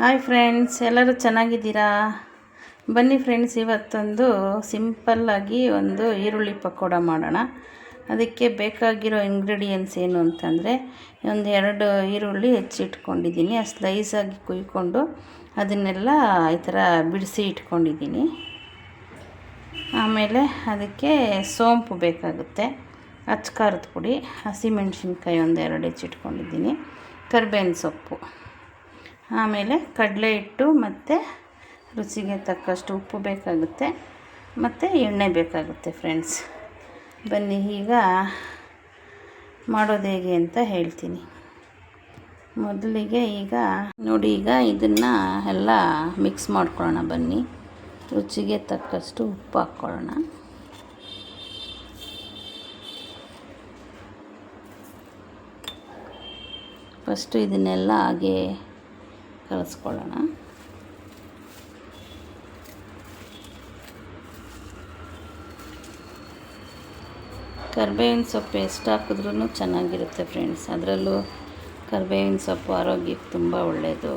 Hi friends ಎಲ್ಲರೂ ಚೆನ್ನಾಗಿದ್ದೀರಾ? ಬನ್ನಿ ಫ್ರೆಂಡ್ಸ್ ಇವತ್ತೊಂದು ಸಿಂಪಲ್ಲಾಗಿ ಒಂದು ಈರುಳ್ಳಿ ಪಕೋಡ ಮಾಡೋಣ. ಅದಕ್ಕೆ ಬೇಕಾಗಿರೋ ಇಂಗ್ರೀಡಿಯೆಂಟ್ಸ್ ಏನು ಅಂತಂದರೆ, ಒಂದು ಎರಡು ಈರುಳ್ಳಿ ಹೆಚ್ಚಿಟ್ಕೊಂಡಿದ್ದೀನಿ. ಆ ಸ್ಲೈಸಾಗಿ ಕುಯ್ಕೊಂಡು ಅದನ್ನೆಲ್ಲ ಈ ಥರ ಬಿಡಿಸಿ ಇಟ್ಕೊಂಡಿದ್ದೀನಿ. ಆಮೇಲೆ ಅದಕ್ಕೆ ಸೋಂಪು ಬೇಕಾಗುತ್ತೆ. ಅಚ್ಕಾರದ ಪುಡಿ, ಹಸಿಮೆಣ್ಸಿನ್ಕಾಯಿ ಒಂದು ಎರಡು ಹೆಚ್ಚಿಟ್ಕೊಂಡಿದ್ದೀನಿ. ಕರ್ಬೇವಿನ ಸೊಪ್ಪು. ಆಮೇಲೆ ಕಡಲೆ ಹಿಟ್ಟು ಮತ್ತು ರುಚಿಗೆ ತಕ್ಕಷ್ಟು ಉಪ್ಪು ಬೇಕಾಗುತ್ತೆ. ಮತ್ತು ಎಣ್ಣೆ ಬೇಕಾಗುತ್ತೆ ಫ್ರೆಂಡ್ಸ್ ಬನ್ನಿ, ಈಗ ಮಾಡೋದು ಹೇಗೆ ಅಂತ ಹೇಳ್ತೀನಿ. ಮೊದಲಿಗೆ ಈಗ ನೋಡಿ, ಈಗ ಇದನ್ನು ಎಲ್ಲ ಮಿಕ್ಸ್ ಮಾಡ್ಕೊಳ್ಳೋಣ ಬನ್ನಿ. ರುಚಿಗೆ ತಕ್ಕಷ್ಟು ಉಪ್ಪು ಹಾಕ್ಕೊಳ್ಳೋಣ. ಫಸ್ಟು ಇದನ್ನೆಲ್ಲ ಹಾಗೆ ಕಲಿಸ್ಕೊಳ್ಳೋಣ. ಕರ್ಬೇವಿನ ಸೊಪ್ಪು ಎಷ್ಟು ಹಾಕಿದ್ರೂ ಚೆನ್ನಾಗಿರುತ್ತೆ ಫ್ರೆಂಡ್ಸ್. ಅದರಲ್ಲೂ ಕರ್ಬೇವಿನ ಸೊಪ್ಪು ಆರೋಗ್ಯಕ್ಕೆ ತುಂಬ ಒಳ್ಳೆಯದು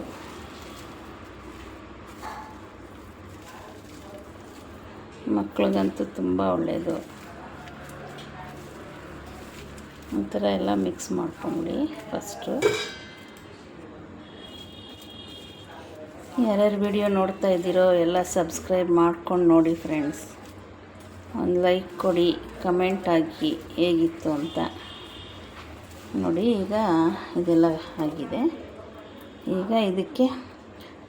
ಮಕ್ಳಿಗಂತೂ ತುಂಬ ಒಳ್ಳೆಯದು ಈ ಥರ ಎಲ್ಲ ಮಿಕ್ಸ್ ಮಾಡ್ಕೊಂಬಿಡಿ ಫಸ್ಟು. ಯಾರ್ಯಾರು ವಿಡಿಯೋ ನೋಡ್ತಾ ಇದ್ದೀರೋ ಎಲ್ಲ ಸಬ್ಸ್ಕ್ರೈಬ್ ಮಾಡ್ಕೊಂಡು ನೋಡಿ ಫ್ರೆಂಡ್ಸ್ ಒಂದು ಲೈಕ್ ಕೊಡಿ ಕಮೆಂಟ್ ಹಾಕಿ, ಹೇಗಿತ್ತು ಅಂತ. ನೋಡಿ, ಈಗ ಇದೆಲ್ಲ ಆಗಿದೆ. ಈಗ ಇದಕ್ಕೆ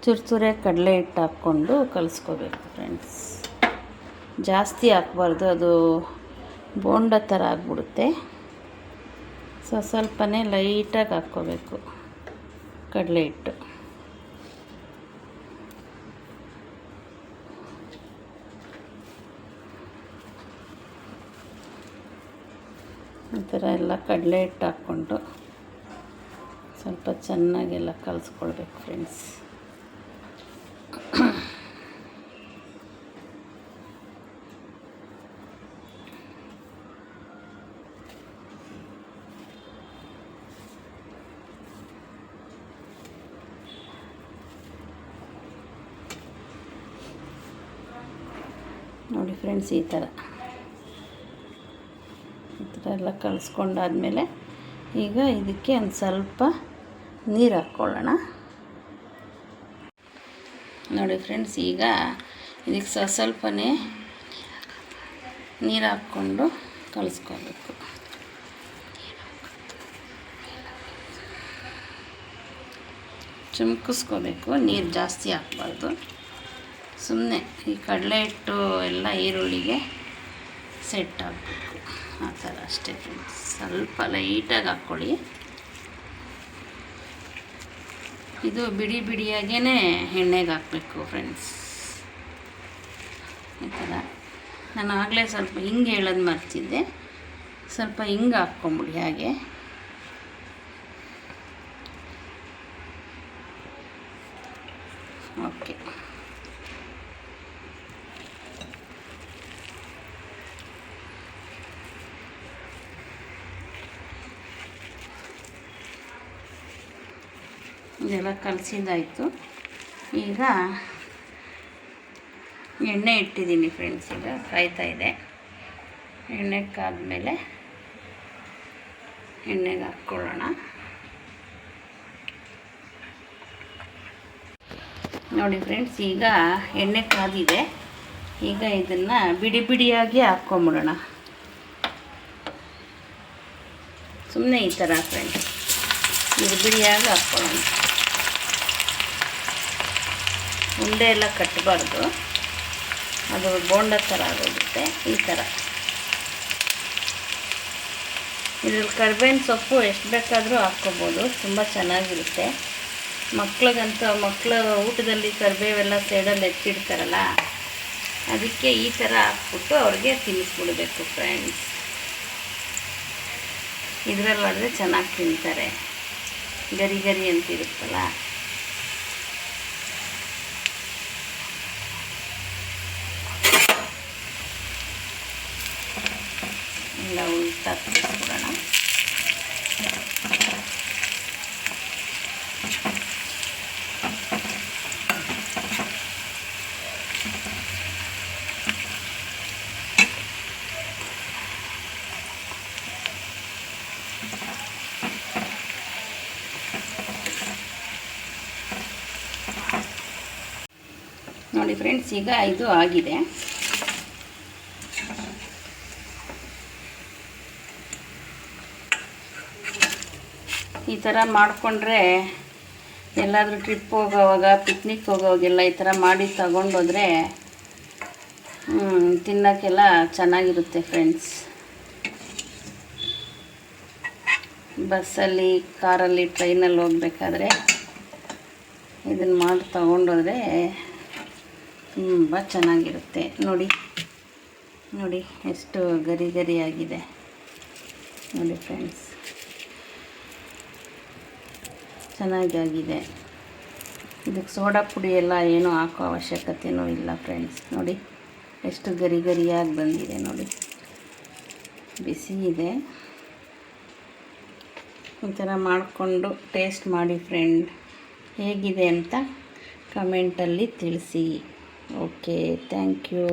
ಚುರ್ಚುರೆ ಕಡಲೆ ಹಿಟ್ಟು ಹಾಕ್ಕೊಂಡು ಕಲಿಸ್ಕೋಬೇಕು ಫ್ರೆಂಡ್ಸ್ ಜಾಸ್ತಿ ಹಾಕ್ಬಾರ್ದು, ಅದು ಬೋಂಡ ಥರ ಆಗಿಬಿಡುತ್ತೆ. ಸೊ ಸ್ವಲ್ಪನೇ ಲೈಟಾಗಿ ಹಾಕ್ಕೋಬೇಕು ಕಡಲೆ ಹಿಟ್ಟು. ಥರ ಎಲ್ಲ ಕಡಲೆ ಹಿಟ್ಟು ಹಾಕ್ಕೊಂಡು ಸ್ವಲ್ಪ ಚೆನ್ನಾಗೆಲ್ಲ ಕಲಿಸ್ಕೊಳ್ಬೇಕು ಫ್ರೆಂಡ್ಸ್ ನೋಡಿ ಫ್ರೆಂಡ್ಸ್ ಈ ಥರ. ಎಲ್ಲ ಕಲಿಸ್ಕೊಂಡಾದ್ಮೇಲೆ ಈಗ ಇದಕ್ಕೆ ಒಂದು ಸ್ವಲ್ಪ ನೀರು ಹಾಕ್ಕೊಳ್ಳೋಣ. ನೋಡಿ ಫ್ರೆಂಡ್ಸ್, ಈಗ ಇದಕ್ಕೆ ಸ ಸ್ವಲ್ಪನೇ ನೀರು ಹಾಕ್ಕೊಂಡು ಕಲಿಸ್ಕೋಬೇಕು. ಚುಮ್ಕಿಸ್ಕೋಬೇಕು, ನೀರು ಜಾಸ್ತಿ ಹಾಕ್ಬಾರ್ದು. ಸುಮ್ಮನೆ ಈ ಕಡಲೆ ಹಿಟ್ಟು ಎಲ್ಲ ಈರುಳ್ಳಿಗೆ ಸೆಟ್ ಆಗಬೇಕು ಆ ಥರ ಅಷ್ಟೇ ಫ್ರೆಂಡ್ಸ್ ಸ್ವಲ್ಪ ಲೈಟಾಗಿ ಹಾಕ್ಕೊಳ್ಳಿ. ಇದು ಬಿಡಿ ಬಿಡಿಯಾಗೇ ಎಣ್ಣೆಗೆ ಹಾಕಬೇಕು ಫ್ರೆಂಡ್ಸ್ ಈ ಥರ. ನಾನು ಆಗಲೇ ಸ್ವಲ್ಪ ಹಿಂಗೆ ಹೇಳೋದು ಮರ್ತಿದ್ದೆ ಸ್ವಲ್ಪ ಹಿಂಗೆ ಹಾಕ್ಕೊಂಬಿಡಿ ಹಾಗೆ. ಓಕೆ ಇದೆಲ್ಲ ಕಲಸಿದ್ದಾಯಿತು. ಈಗ ಎಣ್ಣೆ ಇಟ್ಟಿದ್ದೀನಿ ಫ್ರೆಂಡ್ಸ್ ಈಗ ಕಾಯ್ತಾ ಇದೆ. ಎಣ್ಣೆ ಕಾದ್ಮೇಲೆ ಎಣ್ಣೆಗೆ ಹಾಕ್ಕೊಳ್ಳೋಣ. ನೋಡಿ ಫ್ರೆಂಡ್ಸ್ ಈಗ ಎಣ್ಣೆ ಕಾದಿದೆ. ಈಗ ಇದನ್ನು ಬಿಡಿ ಬಿಡಿಯಾಗಿ ಹಾಕ್ಕೊಂಬಿಡೋಣ. ಸುಮ್ಮನೆ ಈ ಥರ ಫ್ರೆಂಡ್ಸ್ ಬಿಡಿ ಬಿಡಿಯಾಗಿ ಹಾಕ್ಕೊಳ್ಳೋಣ. ಉಂಡೆ ಎಲ್ಲ ಕಟ್ಟಬಾರ್ದು ಅದು ಬೋಂಡ ಥರ ಆಗೋಗುತ್ತೆ, ಈ ಥರ ಇದ್ರಲ್ಲಿ ಕರ್ಬೇವಿನ ಸೊಪ್ಪು ಎಷ್ಟು ಬೇಕಾದರೂ ಹಾಕ್ಕೋಬೋದು, ತುಂಬ ಚೆನ್ನಾಗಿರುತ್ತೆ. ಮಕ್ಳಿಗಂತೂ ಮಕ್ಕಳು ಊಟದಲ್ಲಿ ಕರಿಬೇವೆಲ್ಲ ಸೈಡಲ್ಲಿ ಹೆಚ್ಚಿಡ್ತಾರಲ್ಲ, ಅದಕ್ಕೆ ಈ ಥರ ಹಾಕ್ಬಿಟ್ಟು ಅವ್ರಿಗೆ ತಿನ್ನಿಸ್ಬಿಡ್ಬೇಕು ಫ್ರೆಂಡ್ಸ್ ಇದರಲ್ಲಾದರೆ ಚೆನ್ನಾಗಿ ತಿಂತಾರೆ. ಗರಿ ಗರಿ ಅಂತಿರುತ್ತಲ್ಲ ನೋಡಿ ಫ್ರೆಂಡ್ಸ್ ಈಗ ಇದು ಆಗಿದೆ. ಈ ಥರ ಮಾಡಿಕೊಂಡ್ರೆ ಎಲ್ಲಾದರೂ ಟ್ರಿಪ್ ಹೋಗೋವಾಗ ಪಿಕ್ನಿಕ್ ಹೋಗೋವಾಗೆಲ್ಲ ಈ ಥರ ಮಾಡಿ ತಗೊಂಡೋದ್ರೆ ತಿನ್ನೋಕ್ಕೆಲ್ಲ ಚೆನ್ನಾಗಿರುತ್ತೆ ಫ್ರೆಂಡ್ಸ್ ಬಸ್ಸಲ್ಲಿ, ಕಾರಲ್ಲಿ ಟ್ರೈನಲ್ಲಿ ಹೋಗಬೇಕಾದ್ರೆ ಇದನ್ನು ಮಾಡಿ ತಗೊಂಡೋದ್ರೆ ತುಂಬ ಚೆನ್ನಾಗಿರುತ್ತೆ. ನೋಡಿ ನೋಡಿ, ಎಷ್ಟು ಗರಿ ಗರಿಯಾಗಿದೆ. ನೋಡಿ ಫ್ರೆಂಡ್ಸ್ ಚೆನ್ನಾಗಿ ಆಗಿದೆ ಇದಕ್ಕೆ ಸೋಡಾ ಪುಡಿ ಎಲ್ಲ ಏನೂ ಹಾಕೋ ಅವಶ್ಯಕತೆಯೂ ಇಲ್ಲ ಫ್ರೆಂಡ್ಸ್ ನೋಡಿ, ಎಷ್ಟು ಗರಿ ಗರಿಯಾಗಿ ಬಂದಿದೆ ನೋಡಿ. ಬಿಸಿ ಇದೆ. ಈ ಥರ ಮಾಡಿಕೊಂಡು ಟೇಸ್ಟ್ ಮಾಡಿ ಫ್ರೆಂಡ್ ಹೇಗಿದೆ ಅಂತ ಕಮೆಂಟಲ್ಲಿ ತಿಳಿಸಿ. Okay thank you